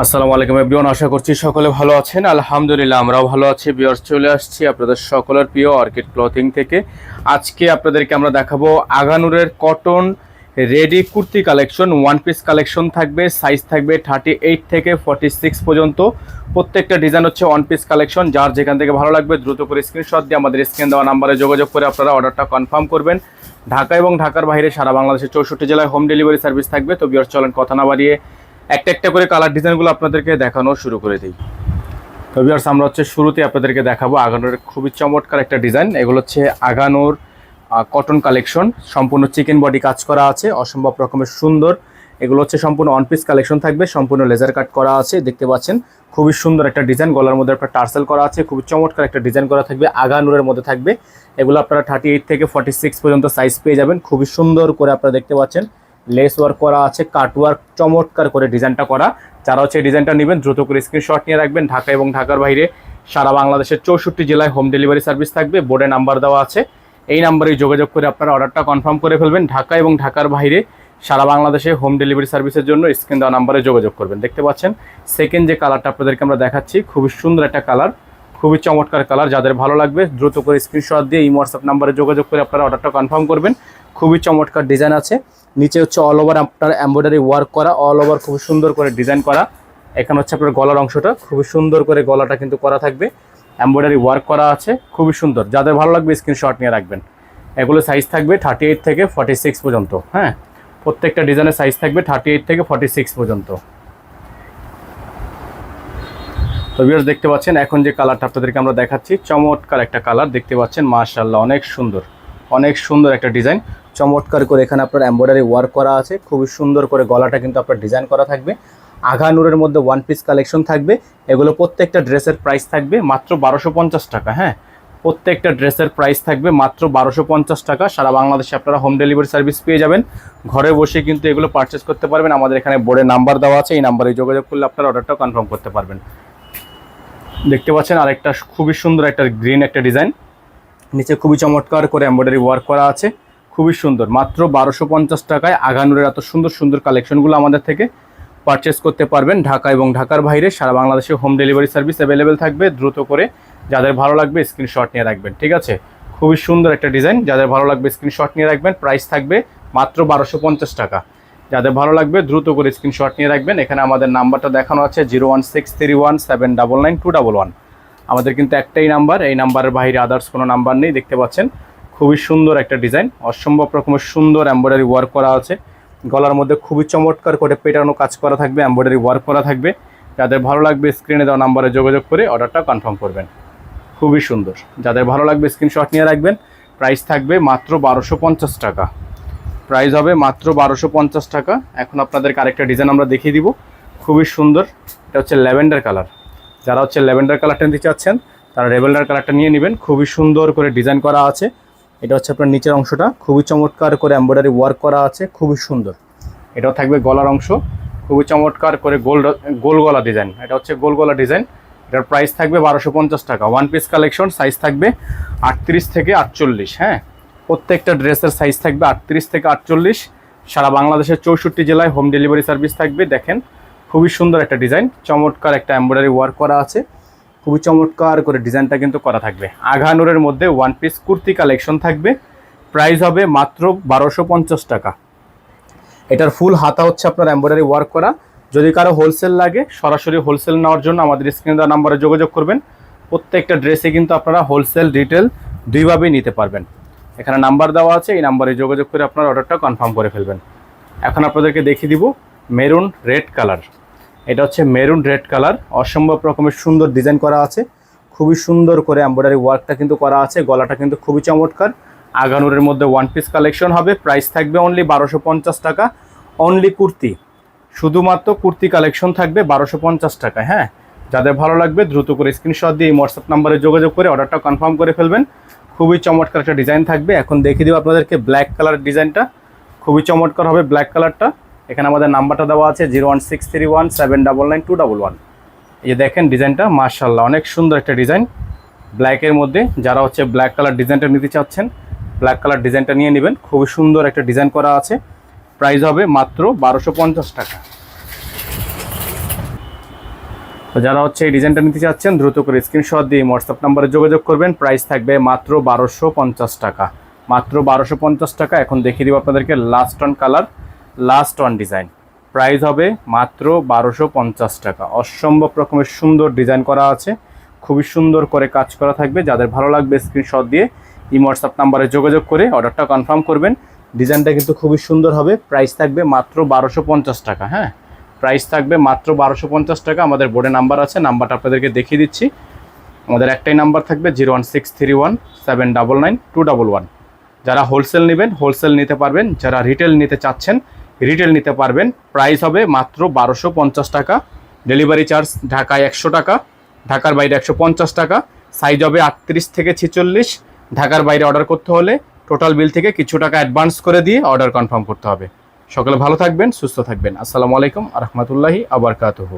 আসসালামু আলাইকুম এভরিওয়ান, আশা করছি সকলে ভালো আছেন। আলহামদুলিল্লাহ, আমরাও ভালো আছি। বিয়ার্স চলে আসছি আপনাদের সকলের প্রিয় অর্কিড ক্লথিং থেকে। আজকে আপনাদেরকে আমরা দেখাবো আগানুরের cotton ready kurti collection one piece collection থাকবে সাইজ থাকবে থার্টি এইট থেকে ফর্টি সিক্স পর্যন্ত। প্রত্যেকটা ডিজাইন হচ্ছে ওয়ান পিস কালেকশন। যার যেখান থেকে ভালো লাগবে দ্রুত করে স্ক্রিনশট দিয়ে আমাদের স্ক্রিন দেওয়া নাম্বারে যোগাযোগ করে আপনারা অর্ডারটা কনফার্ম করবেন। ঢাকা এবং ঢাকার বাইরে সারা বাংলাদেশের চৌষট্টি জেলায় হোম ডেলিভারি সার্ভিস থাকবে। তো বিয়ার্স চলেন কথা না বাড়িয়ে একটা একটা করে কালার ডিজাইনগুলো আপনাদেরকে দেখানো শুরু করে দিই। তো ভিউয়ার্স আমরা হচ্ছে শুরুতে আপনাদেরকে দেখাবো আগানোর খুবই চমৎকার একটা ডিজাইন এগুলো হচ্ছে আগানোর কটন কালেকশন সম্পূর্ণ চিকেন বডি কাজ করা আছে, অসম্ভব রকমের সুন্দর। এগুলো হচ্ছে সম্পূর্ণ অন পিস কালেকশন থাকবে, সম্পূর্ণ লেজার কাট করা আছে, দেখতে পাচ্ছেন। খুবই সুন্দর একটা ডিজাইন গলার মধ্যে একটা টার্সেল করা আছে, খুবই চমৎকার একটা ডিজাইন করা থাকবে, আগানুরের মধ্যে থাকবে। এগুলো আপনারা থার্টি এইট থেকে ফর্টি সিক্স পর্যন্ত সাইজ পেয়ে যাবেন, খুবই সুন্দর করে আপনারা দেখতে পাচ্ছেন। লেস ওয়ার্ক করা আছে কাট ওয়ার্ক চমৎকার করে ডিজাইনটা করা। যারা হচ্ছে ডিজাইনটা নেবেন, দ্রুত করে স্ক্রিনশট নিয়ে রাখবেন। ঢাকা এবং ঢাকার বাইরে সারা বাংলাদেশের চৌষট্টি জেলায় হোম ডেলিভারি সার্ভিস থাকবে বোর্ডে নাম্বার দেওয়া আছে। এই নাম্বারে যোগাযোগ করে আপনারা অর্ডারটা কনফার্ম করে ফেলবেন। ঢাকা এবং ঢাকার বাইরে সারা বাংলাদেশে হোম ডেলিভারি সার্ভিসের জন্য স্ক্রিন দেওয়া নাম্বারে যোগাযোগ করবেন। দেখতে পাচ্ছেন সেকেন্ড যে কালারটা আপনাদেরকে আমরা দেখাচ্ছি, খুবই সুন্দর একটা কালার খুবই চমৎকার কালার যাদের ভালো লাগবে, দ্রুত করে স্ক্রিনশট দিয়ে এই হোয়াটসঅ্যাপ নাম্বারে যোগাযোগ করে আপনারা অর্ডারটা কনফার্ম করবেন। খুবই চমৎকার ডিজাইন আছে। নিচে হচ্ছে অল ওভার আপনার এমব্রয়ডারি ওয়ার্ক করা অল ওভার খুব সুন্দর করে ডিজাইন করা। এখানে হচ্ছে আপনার গলার অংশটা খুবই সুন্দর করে গলাটা কিন্তু করা থাকবে। এমব্রয়ডারি ওয়ার্ক করা আছে খুবই সুন্দর। যাদের ভালো লাগবে স্ক্রিনশট নিয়ে রাখবেন। এগুলো সাইজ থাকবে থার্টি এইট থেকে ফর্টি সিক্স পর্যন্ত হ্যাঁ? প্রত্যেকটা ডিজাইনের সাইজ থাকবে থার্টি এইট থেকে ফর্টি সিক্স পর্যন্ত। তো ভিউয়ার্স দেখতে পাচ্ছেন, এখন যে কালারটা আপনাদেরকে আমরা দেখাচ্ছি, চমৎকার একটা কালার দেখতে পাচ্ছেন, মাশাআল্লাহ, অনেক সুন্দর। অনেক সুন্দর একটা ডিজাইন চমৎকার করে এখানে আপনার এমব্রয়ডারি ওয়ার্ক করা আছে। খুবই সুন্দর করে গলাটা কিন্তু আপনার ডিজাইন করা থাকবে। আঘা আঘানুরের মধ্যে ওয়ান পিস কালেকশন থাকবে। এগুলো প্রত্যেকটা ড্রেসের প্রাইস থাকবে মাত্র বারোশো টাকা হ্যাঁ? প্রত্যেকটা ড্রেসের প্রাইস থাকবে মাত্র বারোশো পঞ্চাশ টাকা। সারা বাংলাদেশে আপনারা হোম ডেলিভারি সার্ভিস পেয়ে যাবেন। ঘরে বসে কিন্তু এগুলো পারচেস করতে পারবেন। আমাদের এখানে বোর্ডে নাম্বার দেওয়া আছে। এই নাম্বারে যোগাযোগ করলে আপনারা অর্ডারটা কনফার্ম করতে পারবেন। দেখতে পাচ্ছেন আরেকটা খুবই সুন্দর একটা গ্রিন একটা ডিজাইন নিচে খুবই চমৎকার করে এমব্রয়ডারি ওয়ার্ক করা আছে। খুবই সুন্দর। মাত্র বারোশো পঞ্চাশ টাকায় আগানুরের এত সুন্দর সুন্দর কালেকশনগুলো আমাদের থেকে পারচেস করতে পারবেন ঢাকা এবং ঢাকার বাইরে। সারা বাংলাদেশে হোম ডেলিভারি সার্ভিস অ্যাভেলেবেল থাকবে। দ্রুত করে যাদের ভালো লাগবে স্ক্রিনশট নিয়ে রাখবেন, ঠিক আছে? খুবই সুন্দর একটা ডিজাইন যাদের ভালো লাগবে স্ক্রিনশট নিয়ে রাখবেন প্রাইস থাকবে মাত্র বারোশো পঞ্চাশ টাকা। যাদের ভালো লাগবে দ্রুত করে স্ক্রিনশট নিয়ে রাখবেন। এখানে আমাদের নাম্বারটা দেখানো আছে zero one six three one seven double nine two double one. আমাদের কিন্তু একটাই নাম্বার। এই নাম্বারের বাইরে আদার্স কোনো নাম্বার নেই, দেখতে পাচ্ছেন? খুবই সুন্দর একটা ডিজাইন। অসম্ভব রকমের সুন্দর এমব্রয়ডারি ওয়ার্ক করা আছে। গলার মধ্যে খুবই চমৎকার করে পেটানো কাজ করা থাকবে এমব্রয়ডারি ওয়ার্ক করা থাকবে। যাদের ভালো লাগবে স্ক্রিনে দেওয়া নাম্বারে যোগাযোগ করে অর্ডারটা কনফার্ম করবেন। খুবই সুন্দর। যাদের ভালো লাগবে স্ক্রিনশট নিয়ে রাখবেন। প্রাইস থাকবে মাত্র বারোশো পঞ্চাশ টাকা। প্রাইস হবে মাত্র বারোশো পঞ্চাশ টাকা। এখন আপনাদেরকে আরেকটা ডিজাইন আমরা দেখিয়ে দিব। খুবই সুন্দর। এটা হচ্ছে ল্যাভেন্ডার কালার। যারা হচ্ছে ল্যাভেন্ডার কালারটা নিতে চাচ্ছেন, তারা রেভেন্ডার কালারটা নিয়ে নেবেন। খুবই সুন্দর করে ডিজাইন করা আছে। এটা হচ্ছে আপনার নিচের অংশটা। খুবই চমৎকার করে এমব্রয়ডারি ওয়ার্ক করা আছে, খুবই সুন্দর। এটাও থাকবে গলার অংশ। খুবই চমৎকার করে গোল গোল গলা ডিজাইন এটা হচ্ছে গোল গলা ডিজাইন এটার প্রাইস থাকবে বারোশো পঞ্চাশ টাকা। ওয়ান পিস কালেকশন সাইজ থাকবে আটত্রিশ থেকে আটচল্লিশ হ্যাঁ? প্রত্যেকটা ড্রেসের সাইজ থাকবে আটত্রিশ থেকে আটচল্লিশ। সারা বাংলাদেশের চৌষট্টি জেলায় হোম ডেলিভারি সার্ভিস থাকবে, দেখেন। খুবই সুন্দর একটা ডিজাইন চমৎকার একটা এমব্রয়ডারি ওয়ার্ক করা আছে। খুবই চমৎকার করে ডিজাইনটা কিন্তু করা থাকবে। আঘানুরের মধ্যে ওয়ান পিস কুর্তি কালেকশন থাকবে। প্রাইস হবে মাত্র বারোশো পঞ্চাশ টাকা। এটার ফুল হাতা হচ্ছে আপনার এমব্রয়ডারি ওয়ার্ক করা। যদি কারও হোলসেল লাগে, সরাসরি হোলসেল নেওয়ার জন্য আমাদের স্ক্রিনে দেওয়া নাম্বারে যোগাযোগ করবেন। প্রত্যেকটা ড্রেসে কিন্তু আপনারা হোলসেল রিটেল দুইভাবেই নিতে পারবেন। এখানে নাম্বার দেওয়া আছে, এই নাম্বারে যোগাযোগ করে আপনার অর্ডারটা কনফার্ম করে ফেলবেন। এখন আপনাদেরকে দেখিয়ে দিব মেরুন রেড কালার এটা হচ্ছে মেরুন রেড কালার। অসম্ভব রকমের সুন্দর ডিজাইন করা আছে। খুবই সুন্দর করে এমব্রয়ডারি ওয়ার্কটা কিন্তু করা আছে। গলাটা কিন্তু খুবই চমৎকার। আগানুরের মধ্যে ওয়ান পিস কালেকশন হবে। প্রাইস থাকবে অনলি বারোশো টাকা। অনলি কুর্তি। শুধুমাত্র কুর্তি কালেকশন থাকবে বারোশো টাকা হ্যাঁ? যাদের ভালো লাগবে দ্রুত করে স্ক্রিনশট দিয়ে হোয়াটসঅ্যাপ নাম্বারে যোগাযোগ করে অর্ডারটা কনফার্ম করে ফেলবেন। খুবই চমৎকার একটা ডিজাইন থাকবে। এখন দেখিয়ে দেবো আপনাদেরকে ব্ল্যাক কালার ডিজাইনটা। খুবই চমৎকার হবে ব্ল্যাক কালারটা এখানে আমাদের নাম্বারটা দেওয়া আছে zero one six three one seven double nine two double one. এই যে দেখেন ডিজাইনটা মার্শাল্লাহ অনেক সুন্দর একটা ডিজাইন। ব্ল্যাকের মধ্যে যারা হচ্ছে ব্ল্যাক কালার ডিজাইনটা নিতে চাচ্ছেন ব্ল্যাক কালার ডিজাইনটা নিয়ে নেবেন। খুবই সুন্দর একটা ডিজাইন করা আছে। প্রাইস হবে মাত্র বারোশো টাকা। তো যারা হচ্ছে এই ডিজাইনটা নিতে চাচ্ছেন, দ্রুত করে স্ক্রিনশট দিয়ে হোয়াটসঅ্যাপ নাম্বারে যোগাযোগ করবেন। প্রাইস থাকবে মাত্র বারোশো টাকা। মাত্র বারোশো টাকা। এখন দেখিয়ে দিব আপনাদেরকে last on colour last on design price হবে মাত্র বারোশো পঞ্চাশ টাকা। অসম্ভব রকমের সুন্দর ডিজাইন করা আছে। খুবই সুন্দর করে কাজ করা থাকবে। যাদের ভালো লাগবে স্ক্রিনশট দিয়ে এই হোয়াটসঅ্যাপ নাম্বারে যোগাযোগ করে অর্ডারটা কনফার্ম করবেন। ডিজাইনটা কিন্তু খুবই সুন্দর হবে। প্রাইস থাকবে মাত্র বারোশো পঞ্চাশ টাকা হ্যাঁ? প্রাইস থাকবে মাত্র বারোশো পঞ্চাশ টাকা। আমাদের বোর্ডে নাম্বার আছে। নাম্বারটা আপনাদেরকে দেখিয়ে দিচ্ছি। আমাদের একটাই নাম্বার থাকবে zero one six three one seven double nine two double one. যারা হোলসেল নেবেন হোলসেল নিতে পারবেন। যারা রিটেল নিতে চাচ্ছেন রিটেল নিতে পারবেন। প্রাইস হবে মাত্র বারোশো পঞ্চাশ টাকা। ডেলিভারি চার্জ ঢাকায় একশো টাকা, ঢাকার বাইরে একশো পঞ্চাশ টাকা। সাইজ হবে আটত্রিশ থেকে ছেচল্লিশ। ঢাকার বাইরে অর্ডার করতে হলে টোটাল বিল থেকে কিছু টাকা অ্যাডভান্স করে দিয়ে অর্ডার কনফার্ম করতে হবে। সকলে ভালো থাকবেন, সুস্থ থাকবেন। আসসালামু আলাইকুম রহমতুল্লাহি আবরকাতহ